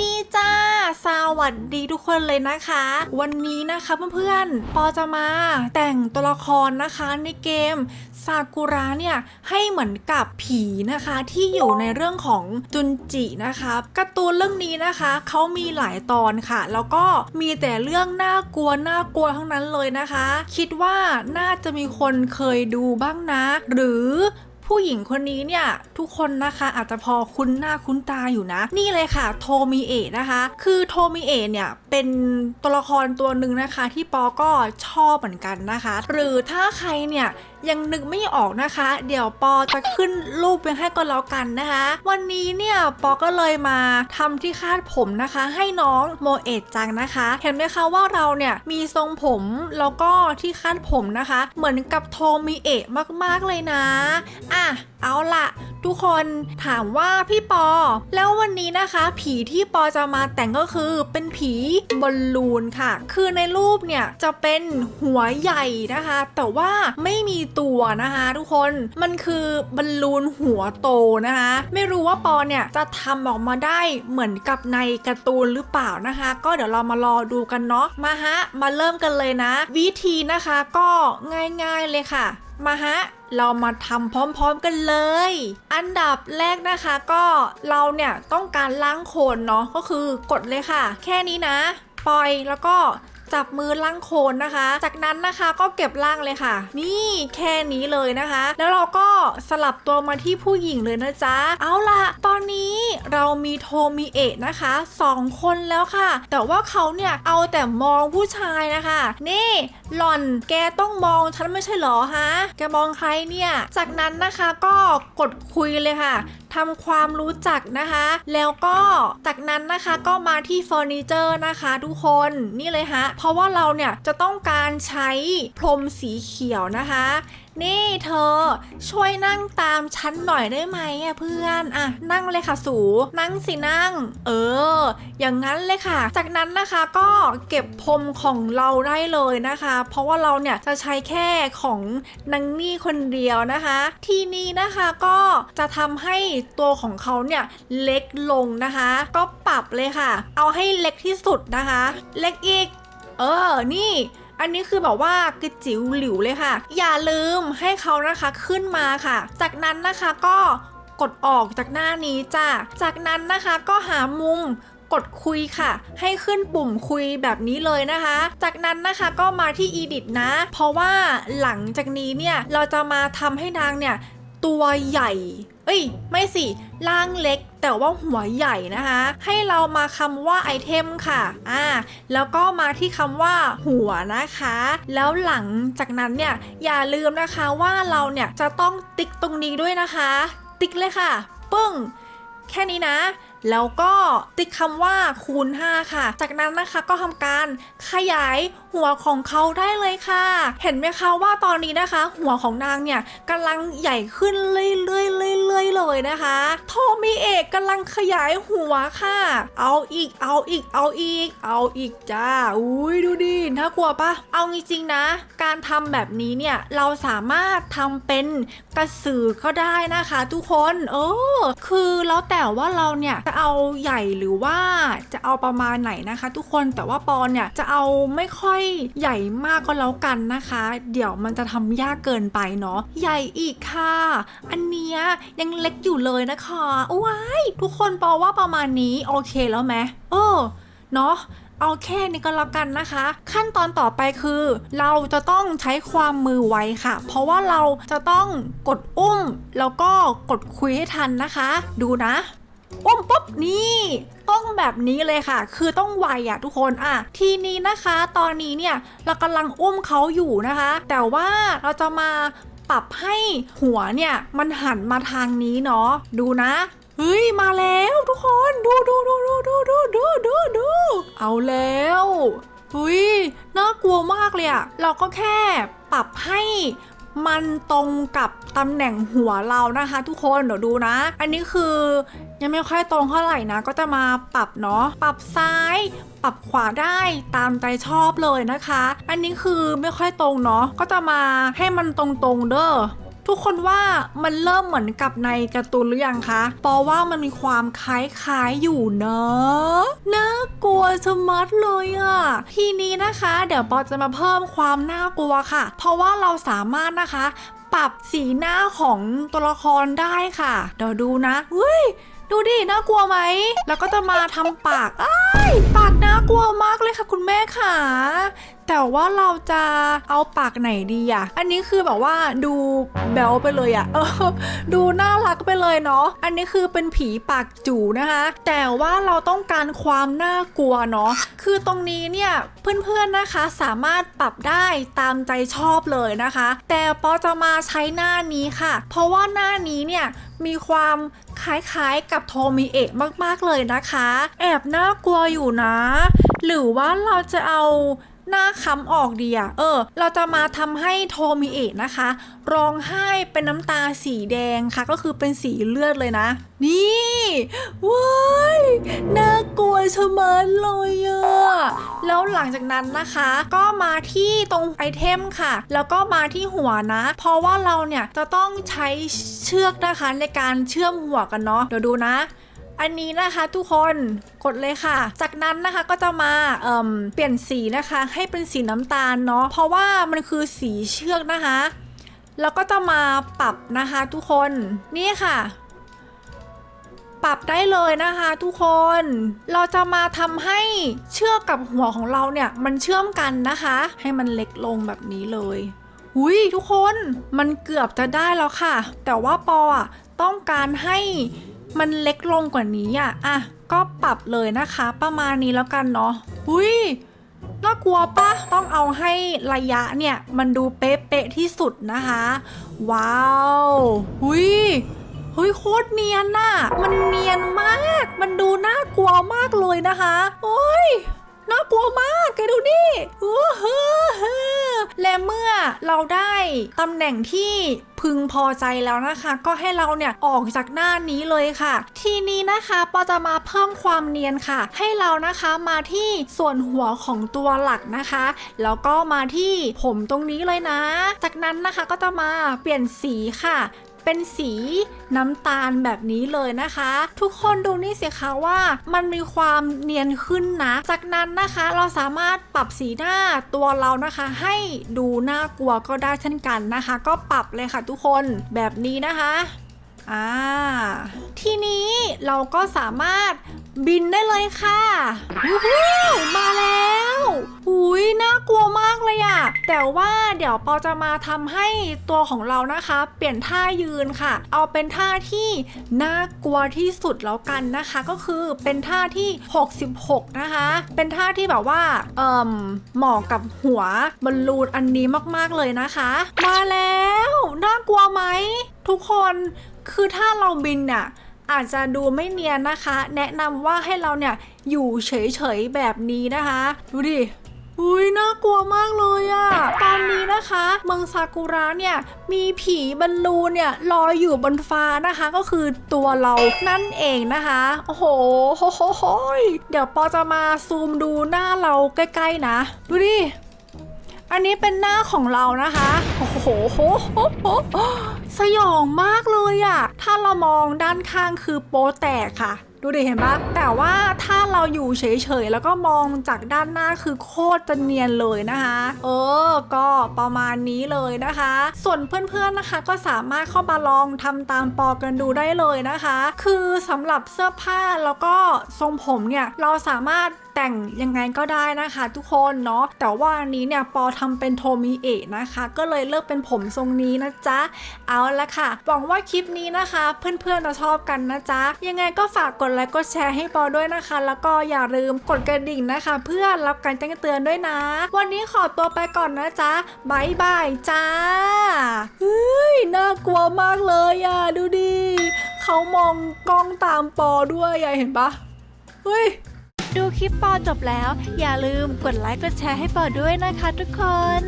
ดีจ้า สวัสดีทุกคนเลยนะคะ วันนี้นะคะเพื่อนๆ ปอจะมาแต่งตัวละครนะคะในเกมซากุระเนี่ยให้เหมือนกับผีนะคะที่อยู่ในเรื่องของจุนจินะคะการ์ตูนเรื่องนี้นะคะเขามีหลายตอนค่ะ แล้วก็มีแต่เรื่องน่ากลัวน่ากลัวทั้งนั้นเลยนะคะ คิดว่าน่าจะมีคนเคยดูบ้างนะ หรือ ผู้หญิงคนนี้เนี่ยทุกคนนะคะอาจจะพอคุ้นหน้าคุ้นตาอยู่นะ นี่เลยค่ะโทมิเอะนะคะ คือโทมิเอะเนี่ยเป็นตัวละครตัวหนึ่งนะคะที่ปอก็ชอบเหมือนกันนะคะ หรือถ้าใครเนี่ยยังนึกไม่ออกนะคะ เดี๋ยวปอจะขึ้นรูปไว้ให้ก็แล้วกันนะคะ วันนี้เนี่ยปอก็เลยมาทำที่คาดผมนะคะ ให้น้องโมเอะจังนะคะ เห็นไหมคะว่าเราเนี่ยมีทรงผมแล้วก็ที่คาดผมนะคะ เหมือนกับโทมิเอะมากๆเลยนะอะเอาละทุกคนถามว่าพี่ปอ แล้ววันนี้นะคะ ผีที่ปอจะมาแต่งก็คือเป็นผีบอลลูนค่ะ คือในรูปเนี่ยจะเป็นหัวใหญ่นะคะ แต่ว่าไม่มีตัวนะคะ ทุกคนมันคือบอลลูนหัวโตนะคะ ไม่รู้ว่าปอเนี่ยจะทำออกมาได้เหมือนกับในการ์ตูนหรือเปล่านะคะ ก็เดี๋ยวเรามารอดูกันเนาะมาฮะมาเริ่มกันเลยนะ วิธีนะคะก็ง่ายๆเลยค่ะ มาฮะ เรามาทำพร้อมๆกันเลย อันดับแรกนะคะก็เราเนี่ยต้องการล้างโคลนเนาะก็คือกดเลยค่ะ แค่นี้นะ ปล่อยแล้วก็ จับมือล่างโคนนะคะ จากนั้นนะคะก็เก็บล่างเลยค่ะ นี่แค่นี้เลยนะคะ แล้วเราก็สลับตัวมาที่ผู้หญิงเลยนะจ๊ะ เอาล่ะตอนนี้เรามีโทมิเอะนะคะสองคนแล้วค่ะ แต่ว่าเขาเนี่ยเอาแต่มองผู้ชายนะคะ นี่หล่อนแกต้องมองฉันไม่ใช่หรอฮะ แกมองใครเนี่ย จากนั้นนะคะก็กดคุยเลยค่ะ ทำความรู้จักนะคะ แล้วก็จากนั้นนะคะก็มาที่เฟอร์นิเจอร์นะคะทุกคนนี่เลยฮะ เพราะว่าเราเนี่ยจะต้องการใช้พรมสีเขียวนะคะนี่เธอ ช่วยนั่งตามฉันหน่อยได้ไหมอะเพื่อนอะนั่งเลยค่ะสูนั่งสินั่ง เออ อย่างนั้นเลยค่ะ จากนั้นนะคะก็เก็บพรมของเราได้เลยนะคะ เพราะว่าเราเนี่ยจะใช้แค่ของนางนี่คนเดียวนะคะ ทีนี้นะคะก็จะทำให้ตัวของเขาเนี่ยเล็กลงนะคะ ก็ปรับเลยค่ะ เอาให้เล็กที่สุดนะคะ เล็กอีก เออนี่ อันนี้คือแบบว่ากระจิ๋วหลิวเลยค่ะ อย่าลืมให้เขานะคะขึ้นมาค่ะ จากนั้นนะคะก็กดออกจากหน้านี้จ้ะจากนั้นนะคะก็หามุมกดคุยค่ะ ให้ขึ้นปุ่มคุยแบบนี้เลยนะคะ จากนั้นนะคะก็มาที่ edit นะ เพราะว่าหลังจากนี้เนี่ยเราจะมาทำให้นางเนี่ย ตัวใหญ่ เอ้ย ไม่สิล่างเล็กแต่ว่าหัวใหญ่นะคะ ให้เรามาคำว่าไอเทมค่ะ อ่า แล้วก็มาที่คำว่าหัวนะคะ แล้วหลังจากนั้นเนี่ย อย่าลืมนะคะว่าเราเนี่ยจะต้องติ๊กตรงนี้ด้วยนะคะ ติ๊กเลยค่ะ ปึ้ง แค่นี้นะแล้วก็ติ๊กคำว่าคูณ 5 ค่ะ จากนั้นนะคะก็ทำการขยาย หัวของเขาได้เลยค่ะ เห็นไหมคะว่าตอนนี้นะคะ หัวของนางเนี่ยกำลังใหญ่ขึ้นเรื่อยๆเรื่อยๆเลยนะคะโทมิเอกกำลังขยายหัวค่ะ เอาอีกเอาอีกเอาอีก เอาอีกจ้าอุ้ยดูดิน่ากลัวปะเอาจริงๆนะ การทำแบบนี้เนี่ยเราสามารถทำเป็นกระสือก็ได้นะคะ ทุกคนเออคือแล้วแต่ว่าเราเนี่ยจะเอาใหญ่หรือว่าจะเอาประมาณไหนนะคะ ทุกคนแต่ว่าปอนเนี่ยจะเอาไม่ค่อยใหญ่มากก็แล้วกันนะคะ เดี๋ยวมันจะทำยากเกินไปเนาะใหญ่อีกค่ะ อันเนี้ยยังเล็กอยู่เลยนะคะว้ายทุกคนปอว่าประมาณนี้โอเคแล้วไหมเออเนาะเอาแค่นี้ก็แล้วกันนะคะ ขั้นตอนต่อไปคือ เราจะต้องใช้ความมือไวค่ะ เพราะว่าเราจะต้องกดอุ้ม แล้วก็กดคุยให้ทันนะคะ ดูนะ อุ้มปุ๊บนี่ ต้องแบบนี้เลยค่ะ คือต้องไวอะทุกคนอะทีนี้นะคะ ตอนนี้เนี่ยเรากำลังอุ้มเขาอยู่นะคะ แต่ว่าเราจะมาปรับให้หัวเนี่ยมันหันมาทางนี้เนาะดูนะเฮ้ยมาแล้วทุกคนดูดูดูดูดูดูดูดูดูเอาแล้วเฮ้ยน่ากลัวมากเลยอะเราก็แค่ปรับให้มันตรงกับ ตำแหน่งหัวเรานะคะ ทุกคนเดี๋ยวดูนะ อันนี้คือยังไม่ค่อยตรงเท่าไหร่นะ ก็จะมาปรับเนาะปรับซ้ายปรับขวาได้ตามใจชอบเลยนะคะ อันนี้คือไม่ค่อยตรงเนาะก็จะมาให้มันตรงๆเด้อทุกคนว่ามันเริ่มเหมือนกับในการ์ตูนหรือยังคะปอว่ามันมีความคล้ายๆอยู่เนอะน่ากลัวชะมัดเลยอะทีนี้นะคะ เดี๋ยวปอจะมาเพิ่มความน่ากลัวค่ะ เพราะว่าเราสามารถนะคะ ปรับสีหน้าของตัวละครได้ค่ะเดี๋ยวดูนะเฮ้ยดูดิน่ากลัวไหม แล้วก็จะมาทำปากอ้ายปากน่ากลัวมากเลยค่ะ คุณแม่ค่ะแต่ว่าเราจะเอาปากไหนดีอะอันนี้คือแบบว่าดูแบลไปเลยอะเออดูน่ารักไปเลยเนาะ อันนี้คือเป็นผีปากจูนะคะ แต่ว่าเราต้องการความน่ากลัวเนาะ คือตรงนี้เนี่ยเพื่อนๆนะคะสามารถปรับได้ตามใจชอบเลยนะคะ แต่ปอจะมาใช้หน้านี้ค่ะ เพราะว่าหน้านี้เนี่ยมีความคล้ายๆกับโทมิเอะมากๆเลยนะคะ แอบน่ากลัวอยู่นะ หรือว่าเราจะเอา หน้าค้ำออกดีอะเออ เราจะมาทำให้โทมิเอะนะคะ ร้องไห้เป็นน้ำตาสีแดงค่ะ ก็คือเป็นสีเลือดเลยนะ นี่ว้ายน่ากลัวชะมัดเลยอะแล้วหลังจากนั้นนะคะ ก็มาที่ตรงไอเทมค่ะ แล้วก็มาที่หัวนะ เพราะว่าเราเนี่ยจะต้องใช้เชือกนะคะในการเชื่อมหัวกันเนาะเดี๋ยวดูนะ อันนี้นะคะทุกคนกดเลยค่ะ จากนั้นนะคะก็จะมาเมเปลี่ยนสีนะคะ ให้เป็นสีน้ำตาลเนาะเพราะว่ามันคือสีเชือกนะคะ แล้วก็จะมาปรับนะคะทุกคนนี่ค่ะปรับได้เลยนะคะทุกคน เราจะมาทำให้เชือกกับหัวของเราเนี่ยมันเชื่อมกันนะคะ ให้มันเล็กลงแบบนี้เลย หุยทุกคนมันเกือบจะได้แล้วค่ะ แต่ว่าปออะต้องการให้ มันเล็กลงกว่านี้อะอะก็ปรับเลยนะคะ ประมาณนี้แล้วกันเนาะหุยน่ากลัวปะต้องเอาให้ระยะเนี่ย มันดูเป๊ะๆที่สุดนะคะ ว้าวหุยเฮ้ยโคตรเนียนน่ะ มันเนียนมาก มันดูน่ากลัวมากเลยนะคะ โอ้ย น่ากลัวมากแกดูนี่อู้หูหู และเมื่อเราได้ตำแหน่งที่พึงพอใจแล้วนะคะ ก็ให้เราเนี่ยออกจากหน้านี้เลยค่ะ ทีนี้นะคะปอจะมาเพิ่มความเนียนค่ะ ให้เรานะคะมาที่ส่วนหัวของตัวหลักนะคะ แล้วก็มาที่ผมตรงนี้เลยนะ จากนั้นนะคะก็จะมาเปลี่ยนสีค่ะ เป็นสีน้ำตาลแบบนี้เลยนะคะ ทุกคนดูนี่สิคะว่ามันมีความเนียนขึ้นนะ จากนั้นนะคะเราสามารถปรับสีหน้าตัวเรานะคะ ให้ดูน่ากลัวก็ได้เช่นกันนะคะ ก็ปรับเลยค่ะทุกคนแบบนี้นะคะ อ่า ทีนี้เราก็สามารถบินได้เลยค่ะวู้ฮู้มาแล้วหุยน่ากลัวมากเลยอะแต่ว่าเดี๋ยวปอจะมาทำให้ตัวของเรานะคะ เปลี่ยนท่ายืนค่ะ เอาเป็นท่าที่น่ากลัวที่สุดแล้วกันนะคะ ก็คือเป็นท่าที่ 66 นะคะ เป็นท่าที่แบบว่า เอ่มเหมาะกับหัวบอลลูนอันนี้มากๆเลยนะคะ มาแล้ว น่ากลัวไหมทุกคนคือถ้าเราบินเนี่ยอาจจะดูไม่เนียนนะคะ แนะนำว่าให้เราเนี่ยอยู่เฉยๆแบบนี้นะคะ ดูดิอุ้ยน่ากลัวมากเลยอะตอนนี้นะคะ เมืองซากุระเนี่ยมีผีบอลลูเนี่ยลอยอยู่บนฟ้านะคะ ก็คือตัวเรานั่นเองนะคะ โอ้โหโหโหโหเดี๋ยวปอจะมาซูมดูหน้าเราใกล้ๆนะ ดูดิ อันนี้เป็นหน้าของเรานะคะ โอ้โห สยองมากเลยอะถ้าเรามองด้านข้างคือโป๊แตกค่ะ ดูดิเห็นปะแต่ว่าถ้าเราอยู่เฉยๆ แล้วก็มองจากด้านหน้าคือโคตรจะเนียนเลยนะคะ เออ ก็ประมาณนี้เลยนะคะ ส่วนเพื่อนๆนะคะ ก็สามารถเข้ามาลองทำตามปอกันดูได้เลยนะคะ คือสำหรับเสื้อผ้าแล้วก็ทรงผมเนี่ยเราสามารถแต่งยังไงก็ได้นะคะทุกคนเนาะแต่ว่าอันนี้เนี่ยปอทำเป็นโทมิเอะนะคะ ก็เลยเลือกเป็นผมทรงนี้นะจ๊ะ เอาละค่ะหวังว่าคลิปนี้นะคะ เพื่อนๆจะชอบกันนะจ๊ะ ยังไงก็ฝากกดไลค์กดแชร์ให้ปอด้วยนะคะ แล้วก็อย่าลืมกดกระดิ่งนะคะ เพื่อรับการแจ้งเตือนด้วยนะ วันนี้ขอตัวไปก่อนนะจ๊ะบายบายจ้าเฮ้ยน่ากลัวมากเลยอะดูดิเขามองกล้องตามปอด้วยอะเห็นปะเฮ้ยดูคลิปปอจบแล้ว อย่าลืมกดไลค์กดแชร์ให้ปอด้วยนะคะทุกคน